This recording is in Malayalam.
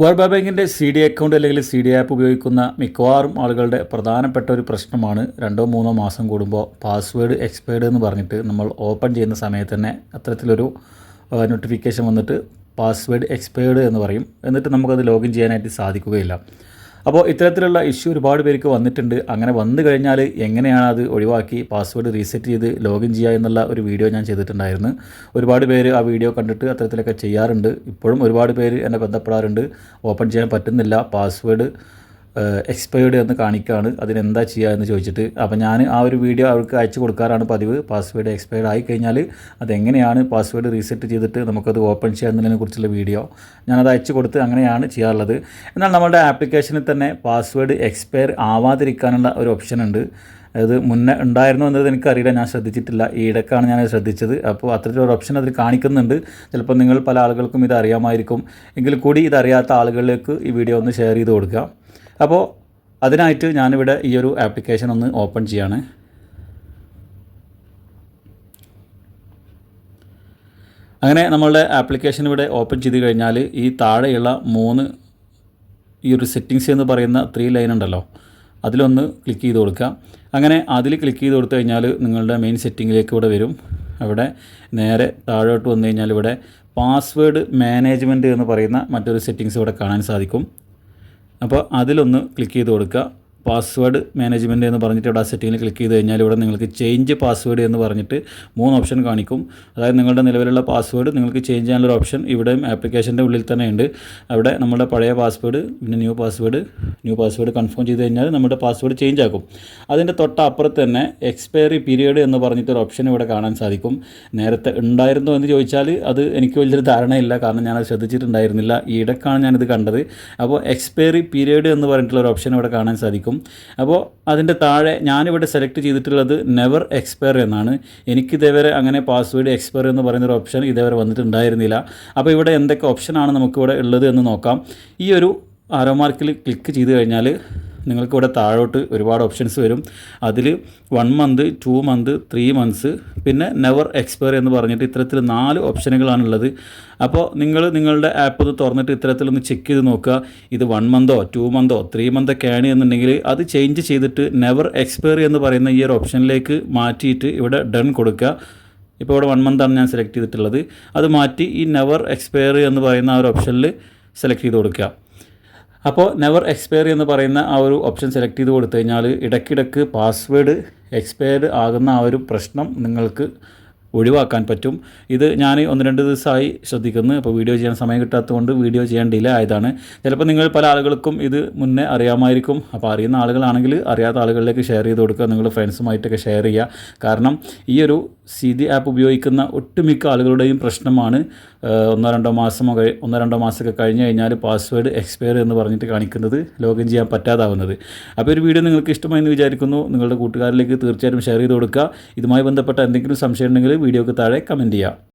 വേൾഡ് ബാങ്കിന്റെ സി ഡി അക്കൗണ്ട് അല്ലെങ്കിൽ സി ഡി ആപ്പ് ഉപയോഗിക്കുന്ന മിക്കവാറും ആളുകളുടെ പ്രധാനപ്പെട്ട ഒരു പ്രശ്നമാണ് രണ്ടോ മൂന്നോ മാസം കൂടുമ്പോൾ പാസ്വേഡ് എക്സ്പയർഡ് എന്ന് പറഞ്ഞിട്ട് നമ്മൾ ഓപ്പൺ ചെയ്യുന്ന സമയത്ത് തന്നെ അത്തരത്തിലൊരു നോട്ടിഫിക്കേഷൻ വന്നിട്ട് പാസ്വേഡ് എക്സ്പയർഡ് എന്ന് പറയും. എന്നിട്ട് നമുക്കത് ലോഗിൻ ചെയ്യാനായിട്ട് സാധിക്കുകയില്ല. അപ്പോൾ ഇത്തരത്തിലുള്ള ഇഷ്യൂ ഒരുപാട് പേർക്ക് വന്നിട്ടുണ്ട്. അങ്ങനെ വന്നു കഴിഞ്ഞാൽ എങ്ങനെയാണ് അത് ഒഴിവാക്കി പാസ്വേഡ് റീസെറ്റ് ചെയ്ത് ലോഗിൻ ചെയ്യുക എന്നുള്ള ഒരു വീഡിയോ ഞാൻ ചെയ്തിട്ടുണ്ടായിരുന്നു. ഒരുപാട് പേര് ആ വീഡിയോ കണ്ടിട്ട് അത്തരത്തിലൊക്കെ ചെയ്യാറുണ്ട്. ഇപ്പോഴും ഒരുപാട് പേര് എന്നെ ബന്ധപ്പെടാറുണ്ട്. ഓപ്പൺ ചെയ്യാൻ പറ്റുന്നില്ല. പാസ്വേഡ് എക്സ്പയർഡ് എന്ന് കാണിക്കുകയാണ് അതിനെന്താ ചെയ്യുക എന്ന് ചോദിച്ചിട്ട്. അപ്പോൾ ഞാൻ ആ ഒരു വീഡിയോ അവർക്ക് അയച്ചു കൊടുക്കാറാണ് പതിവ്. പാസ്വേഡ് എക്സ്പയർഡ് ആയി കഴിഞ്ഞാൽ അതെങ്ങനെയാണ് പാസ്വേഡ് റീസെറ്റ് ചെയ്തിട്ട് നമുക്കത് ഓപ്പൺ ചെയ്യാമെന്നതിനെ കുറിച്ചുള്ള വീഡിയോ ഞാനത് അയച്ചു കൊടുത്ത് അങ്ങനെയാണ് ചെയ്യാറുള്ളത്. എന്നാൽ നമ്മുടെ ആപ്ലിക്കേഷനിൽ തന്നെ പാസ്വേഡ് എക്സ്പയർ ആവാതിരിക്കാനുള്ള ഒരു ഓപ്ഷൻ ഉണ്ട്. അത് മുന്നേ ഉണ്ടായിരുന്നു എന്നത് എനിക്കറിയില്ല. ഞാൻ ശ്രദ്ധിച്ചിട്ടില്ല. ഈ ഇടക്കാണ് ഞാൻ ശ്രദ്ധിച്ചത്. അപ്പോൾ അത്തരത്തിലൊരു ഓപ്ഷൻ അതിൽ കാണിക്കുന്നുണ്ട്. ചിലപ്പോൾ നിങ്ങൾ പല ആളുകൾക്കും ഇത് അറിയാമായിരിക്കും. എങ്കിൽ കൂടി ഇതറിയാത്ത ആളുകളിലേക്ക് ഈ വീഡിയോ ഒന്ന് ഷെയർ ചെയ്ത് കൊടുക്കുക അപ്പോൾ അതിനായിട്ട് ഞാനിവിടെ ഈ ഒരു ആപ്ലിക്കേഷൻ ഒന്ന് ഓപ്പൺ ചെയ്യാണ്. അങ്ങനെ നമ്മളുടെ ആപ്ലിക്കേഷൻ ഇവിടെ ഓപ്പൺ ചെയ്ത് കഴിഞ്ഞാൽ ഈ താഴെയുള്ള മൂന്ന് ഈ ഒരു സെറ്റിങ്സ് എന്ന് പറയുന്ന ത്രീ ലൈൻ ഉണ്ടല്ലോ അതിലൊന്ന് ക്ലിക്ക് ചെയ്ത് കൊടുക്കുക. അങ്ങനെ അതിൽ ക്ലിക്ക് ചെയ്ത് കൊടുത്തു കഴിഞ്ഞാൽ നിങ്ങളുടെ മെയിൻ സെറ്റിങ്ങിലേക്ക് ഇവിടെ വരും. അവിടെ നേരെ താഴോട്ട് വന്നു കഴിഞ്ഞാൽ ഇവിടെ പാസ്വേഡ് മാനേജ്മെന്റ് എന്ന് പറയുന്ന മറ്റൊരു സെറ്റിങ്സ് ഇവിടെ കാണാൻ സാധിക്കും. അപ്പോൾ അതിലൊന്ന് ക്ലിക്ക് ചെയ്ത് കൊടുക്കുക. പാസ്വേഡ് മാനേജ്മെന്റ് എന്ന് പറഞ്ഞിട്ട് ഇവിടെ ആ സെറ്റിങ്ങിൽ ക്ലിക്ക് ചെയ്ത് കഴിഞ്ഞാൽ ഇവിടെ നിങ്ങൾക്ക് ചേഞ്ച് പാസ്വേഡ് എന്ന് പറഞ്ഞിട്ട് മൂന്ന് ഓപ്ഷൻ കാണിക്കും. അതായത് നിങ്ങളുടെ നിലവിലുള്ള പാസ്വേഡ് നിങ്ങൾക്ക് ചേഞ്ച് ചെയ്യാനുള്ള ഓപ്ഷൻ ഇവിടെയും ആപ്ലിക്കേഷന്റെ ഉള്ളിൽ തന്നെ ഉണ്ട്. അവിടെ നമ്മുടെ പഴയ പാസ്വേഡ് പിന്നെ new password new password confirm ചെയ്ത് കഴിഞ്ഞാൽ നമ്മുടെ പാസ്വേഡ് ചേഞ്ച് ആക്കും. അതിന്റെ തൊട്ടപ്പുറത്ത് തന്നെ എക്സ്പയറി പീരീഡ് എന്ന് പറഞ്ഞിട്ടൊരു ഓപ്ഷൻ ഇവിടെ കാണാൻ സാധിക്കും. നേരത്തെ ഉണ്ടായിരുന്നു എന്ന് ചോദിച്ചാൽ അത് എനിക്ക് വലിയൊരു ധാരണയില്ല. കാരണം ഞാനത് ശ്രദ്ധിച്ചിട്ടുണ്ടായിരുന്നില്ല. ഈ ഇടക്കാണ് ഞാനിത് കണ്ടത്. അപ്പോൾ എക്സ്പയറി പീരീഡ് എന്ന് പറഞ്ഞിട്ടുള്ള ഒരു ഓപ്ഷൻ ഇവിടെ കാണാൻ സാധിക്കും. അപ്പോൾ അതിന്റെ താഴെ ഞാനിവിടെ സെലക്ട് ചെയ്തിട്ടുള്ളത് നെവർ എക്സ്പയർ എന്നാണ്. എനിക്ക് ഇതേവരെ അങ്ങനെ പാസ്വേഡ് എക്സ്പയർ എന്ന് പറയുന്ന ഒരു ഓപ്ഷൻ ഇതേവരെ വന്നിട്ടുണ്ടായിരുന്നില്ല. അപ്പോൾ ഇവിടെ എന്തൊക്കെ ഓപ്ഷനാണ് നമുക്കിവിടെ ഉള്ളത് എന്ന് നോക്കാം. ഈ ഒരു ആരോ മാർക്കിൽ ക്ലിക്ക് ചെയ്ത് കഴിഞ്ഞാൽ നിങ്ങൾക്കിവിടെ താഴോട്ട് ഒരുപാട് ഓപ്ഷൻസ് വരും. അതിൽ one month two month three months പിന്നെ നെവർ എക്സ്പയർ എന്ന് പറഞ്ഞിട്ട് ഇത്തരത്തിൽ നാല് ഓപ്ഷനുകളാണുള്ളത് അപ്പോൾ നിങ്ങൾ നിങ്ങളുടെ ആപ്പ് ഒന്ന് തുറന്നിട്ട് ഇത്തരത്തിലൊന്ന് ചെക്ക് ചെയ്ത് നോക്കുക. ഇത് വൺ മന്തോ ടു മന്തോ ത്രീ മന്തൊക്കെയാണ് എന്നുണ്ടെങ്കിൽ അത് ചേഞ്ച് ചെയ്തിട്ട് നെവർ എക്സ്പയർ എന്ന് പറയുന്ന ഈ ഒരു ഓപ്ഷനിലേക്ക് മാറ്റിയിട്ട് ഇവിടെ ഡൺ കൊടുക്കുക. ഇപ്പോൾ ഇവിടെ വൺ മന്താണ് ഞാൻ സെലക്ട് ചെയ്തിട്ടുള്ളത്. അത് മാറ്റി ഈ നെവർ എക്സ്പയർ എന്ന് പറയുന്ന ആ ഒരു ഓപ്ഷനിൽ സെലക്ട് ചെയ്ത് കൊടുക്കുക. അപ്പോൾ നെവർ എക്സ്പയർ എന്ന് പറയുന്ന ആ ഒരു ഓപ്ഷൻ സെലക്ട് ചെയ്ത് കൊടുത്തു കഴിഞ്ഞാൽ ഇടയ്ക്കിടയ്ക്ക് പാസ്വേഡ് എക്സ്പയർഡ് ആകുന്ന ആ ഒരു പ്രശ്നം നിങ്ങൾക്ക് ഒഴിവാക്കാൻ പറ്റും. ഇത് ഞാൻ ഒന്ന് രണ്ട് ദിവസമായി ശ്രദ്ധിക്കുന്നു. അപ്പോൾ വീഡിയോ ചെയ്യാൻ സമയം കിട്ടാത്തതുകൊണ്ട് വീഡിയോ ചെയ്യാൻ ഡിലേ ആയതാണ്. ചിലപ്പോൾ നിങ്ങൾ പല ആളുകൾക്കും ഇത് മുന്നേ അറിയാമായിരിക്കും. അപ്പോൾ അറിയുന്ന ആളുകളാണെങ്കിൽ അറിയാത്ത ആളുകളിലേക്ക് ഷെയർ ചെയ്ത് കൊടുക്കുക. നിങ്ങൾ ഫ്രണ്ട്സുമായിട്ടൊക്കെ ഷെയർ ചെയ്യുക. കാരണം ഈ ഒരു സി ഡി ആപ്പ് ഉപയോഗിക്കുന്ന ഒട്ടുമിക്ക ആളുകളുടെയും പ്രശ്നമാണ്. ഒന്നോ രണ്ടോ മാസമോ കഴി ഒന്നോ രണ്ടോ മാസമൊക്കെ കഴിഞ്ഞ് കഴിഞ്ഞാൽ പാസ്വേഡ് എക്സ്പയർ എന്ന് പറഞ്ഞിട്ട് കാണിക്കുന്നത് ലോഗിൻ ചെയ്യാൻ പറ്റാതാവുന്നത്. അപ്പോൾ ഒരു വീഡിയോ നിങ്ങൾക്ക് ഇഷ്ടമായി എന്ന് വിചാരിക്കുന്നു. നിങ്ങളുടെ കൂട്ടുകാരിലേക്ക് തീർച്ചയായിട്ടും ഷെയർ ചെയ്ത് കൊടുക്കുക. ഇതുമായി ബന്ധപ്പെട്ട എന്തെങ്കിലും സംശയം ഉണ്ടെങ്കിൽ വീഡിയോക്ക് താഴെ കമന്റ് ചെയ്യുക.